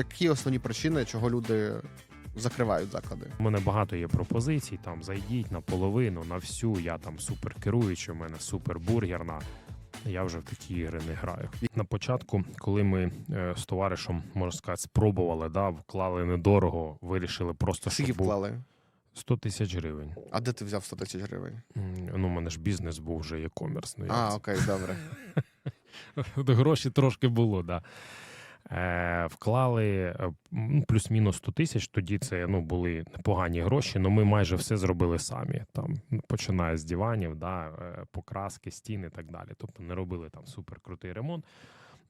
Які основні причини, чого люди закривають заклади? У мене багато є пропозицій. Там зайдіть на половину, на всю. Я там супер керуючий, у мене супер бургерна. Я вже в такі ігри не граю. На початку, коли ми е, з товаришем, можна сказати, спробували, да, вклали недорого, вирішили просто Скільки щоб був вклали? 100 тисяч гривень. А де ти взяв 100 тисяч гривень? Ну, у мене ж бізнес був вже e-commerce. Ну, А, окей, добре. гроші трошки було, да. Е, вклали е, плюс-мінус 100 тисяч. Тоді це ну, були непогані гроші, але ми майже все зробили самі. Там, ну, починає з диванів, да, е, покраски, стіни і так далі. Тобто не робили там суперкрутий ремонт.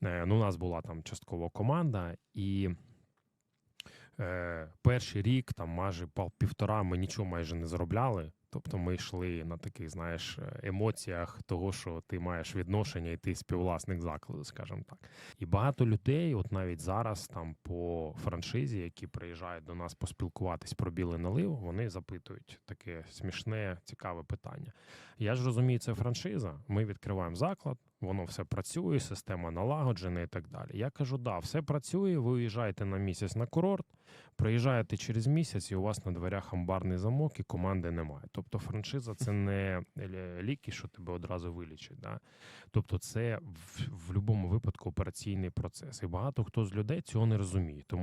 Ну, у нас була там часткова команда, і е, перший рік, там майже півтора, ми нічого майже не заробляли. Тобто ми йшли на таких, знаєш, емоціях того, що ти маєш відношення, і ти співвласник закладу, скажімо так. І багато людей, от навіть зараз там по франшизі, які приїжджають до нас поспілкуватись про білий налив, вони запитують таке смішне, цікаве питання. Я ж розумію, це франшиза. Ми відкриваємо заклад, воно все працює, система налагоджена і так далі. Я кажу, да, все працює. Ви уїжджаєте на місяць на курорт, приїжджаєте через місяць, і у вас на дверях амбарний замок, і команди немає. Тобто, франшиза це не ліки, що тебе одразу вилічить. Да? Тобто, це в, в будь-якому випадку операційний процес. І багато хто з людей цього не розуміє. Тому